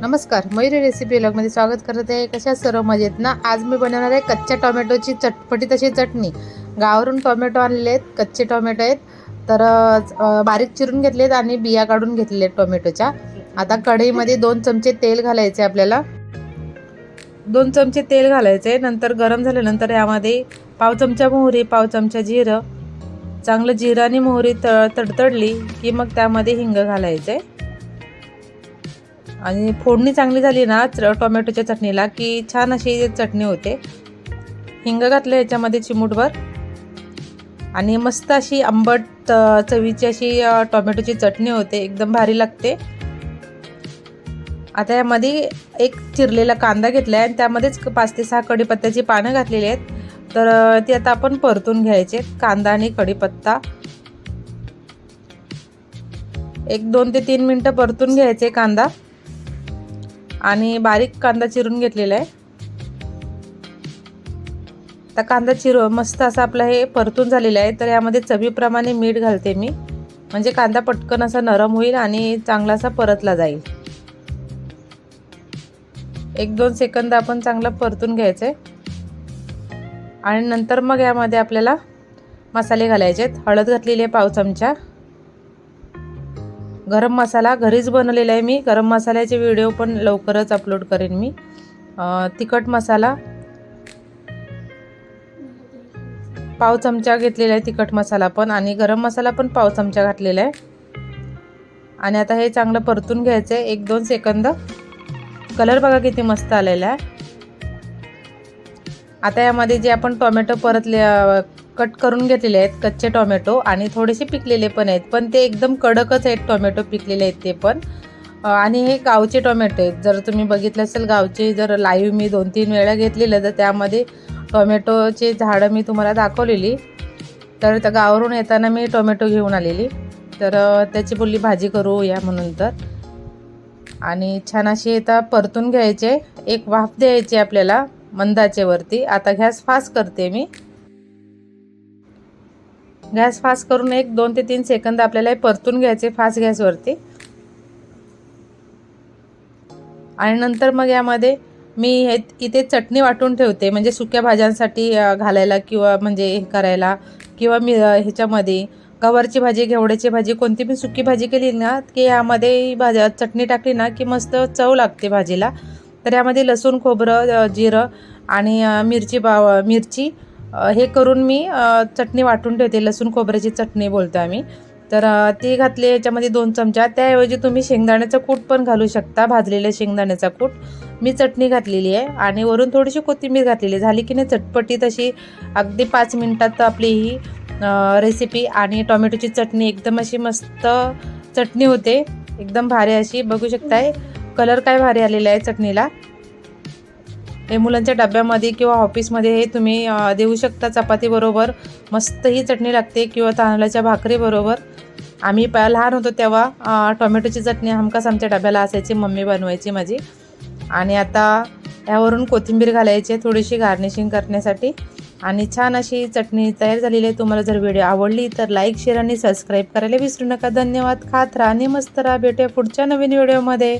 नमस्कार मयुरी रेसिपी ब्लॉगमध्ये स्वागत करत आहे. कशा सर्व मजेत ना? आज मी बनवणार आहे कच्च्या टोमॅटोची चटपटी तशी चटणी. गावावरून टोमॅटो आणले आहेत कच्चे टोमॅटो आहेत. तर बारीक चिरून घेतलेत आणि बिया काढून घेतलेल्या आहेत टोमॅटोच्या. आता कढईमध्ये दोन चमचे तेल घालायचे आपल्याला. दोन चमचे तेल घालायचे नंतर गरम झाल्यानंतर यामध्ये पाव चमचा मोहरी पाव चमचा जिरं. चांगलं जिरं आणि मोहरी तळ तडतडली की मग त्यामध्ये हिंग घालायचे. आणि फोडणी चांगली झाली ना च- टोमॅटोच्या चटणीला की छान अशी चटणी होते. हिंग घातलं याच्यामध्ये चिमूटभर. आणि मस्त अशी आंबट चवीची अशी टोमॅटोची चटणी होते एकदम भारी लागते. आता यामध्ये एक चिरलेला कांदा घेतला आहे आणि त्यामध्येच पाच ते सहा कढीपत्त्याची पानं घातलेली आहेत. तर ती आता आपण परतून घ्यायचे कांदा आणि कढीपत्ता. एक दोन ते तीन मिनटं परतून घ्यायचे कांदा. आणि बारीक कांदा चिरून घेतलेला आहे. आता कांदा चिरू मस्त असा आपला हे परतून झालेला आहे. तर यामध्ये चवीप्रमाणे मीठ घालते मी. म्हणजे कांदा पटकन असा नरम होईल आणि चांगला असा परतला जाईल. एक दोन सेकंद आपण चांगला परतून घ्यायचं. आहे आणि नंतर मग यामध्ये आपल्याला मसाले घालायचे आहेत हळद घातलेली आहे पाव चमचा. गरम मसाला घरीच बनवलेला आहे मी. गरम मसाल्याचे व्हिडिओ पण लवकरच अपलोड करेन मी. तिखट मसाला. पाव चमचा घेतलेला आहे तिखट मसाला पण आणि गरम मसाला पण पाव चमचा घातलेला आहे. आणि आता हे चांगलं परतून घ्यायचं आहे. एक दोन सेकंद. कलर बघा किती मस्त आलेला आहे. आता यामध्ये जे आपण टोमॅटो परतले कट करून घेतलेले आहेत कच्चे टोमॅटो आणि थोडेसे पिकलेले पण आहेत पण ते एकदम कडकच आहेत टोमॅटो पिकलेले आहेत ते पण. आणि हे गावचे टोमॅटो आहेत. जर तुम्ही बघितलं असेल गावचे जर लाईव्ह मी दोन तीन वेळा घेतलेलं तर त्यामध्ये टोमॅटोचे झाडं मी तुम्हाला दाखवलेली. तर त्या गावावरून येताना मी टोमॅटो घेऊन आलेली. तर त्याची बोलली भाजी करू या म्हणून तर. आणि छान अशी आता परतून घ्यायचे. एक वाफ द्यायची आपल्याला मंदाचेवरती आता गॅस फास्ट करते मी. गॅस फास्ट करून एक दोन ते तीन सेकंद आपल्याला हे परतून घ्यायचे फास्ट गॅसवरती. आणि नंतर मग यामध्ये मी हे इथे चटणी वाटून ठेवते म्हणजे सुक्या भाज्यांसाठी घालायला किंवा म्हणजे हे करायला किंवा मी ह्याच्यामध्ये गवारची भाजी घेवड्याची भाजी कोणती पण सुकी भाजी केली ना की यामध्ये भाज्या चटणी टाकली ना की मस्त चव लागते भाजीला. तर यामध्ये लसूण खोबरं जिरं आणि मिरची बा मिरची हे करून मी चटणी वाटून ठेवते लसूण खोबऱ्याची चटणी बोलतो आम्ही. तर ती घातली याच्यामध्ये दोन चमचा. त्याऐवजी तुम्ही शेंगदाण्याचं कूट पण घालू शकता भाजलेल्या शेंगदाण्याचा कूट. मी चटणी घातलेली आहे आणि वरून थोडीशी कोथिंबीर घातलेली आहे. झाली की नाही चटपटीत अशी अगदी पाच मिनटात आपली ही रेसिपी आणि टोमॅटोची चटणी एकदम अशी मस्त चटणी होते. एकदम भारी अशी बघू शकताय. कलर काय भारी आलेला आहे चटणीला. हे मुलांच्या डब्यामध्ये किंवा ऑफिसमध्ये हे तुम्ही देऊ शकता चपातीबरोबर मस्त ही चटणी लागते किंवा तांदळाच्या भाकरीबरोबर आम्ही प लहान होतो तेव्हा टोमॅटोची चटणी हमखास आमच्या डब्याला असायची मम्मी बनवायची माझी. आणि आता यावरून कोथिंबीर घालायची आहे थोडीशी गार्निशिंग करण्यासाठी. आणि छान अशी चटणी तयार झालेली आहे. तुम्हाला जर व्हिडिओ आवडली तर लाईक शेअर आणि सबस्क्राईब करायला विसरू नका. धन्यवाद. खात राहा. आणि मस्त राहा. भेटूया पुढच्या नवीन व्हिडिओमध्ये.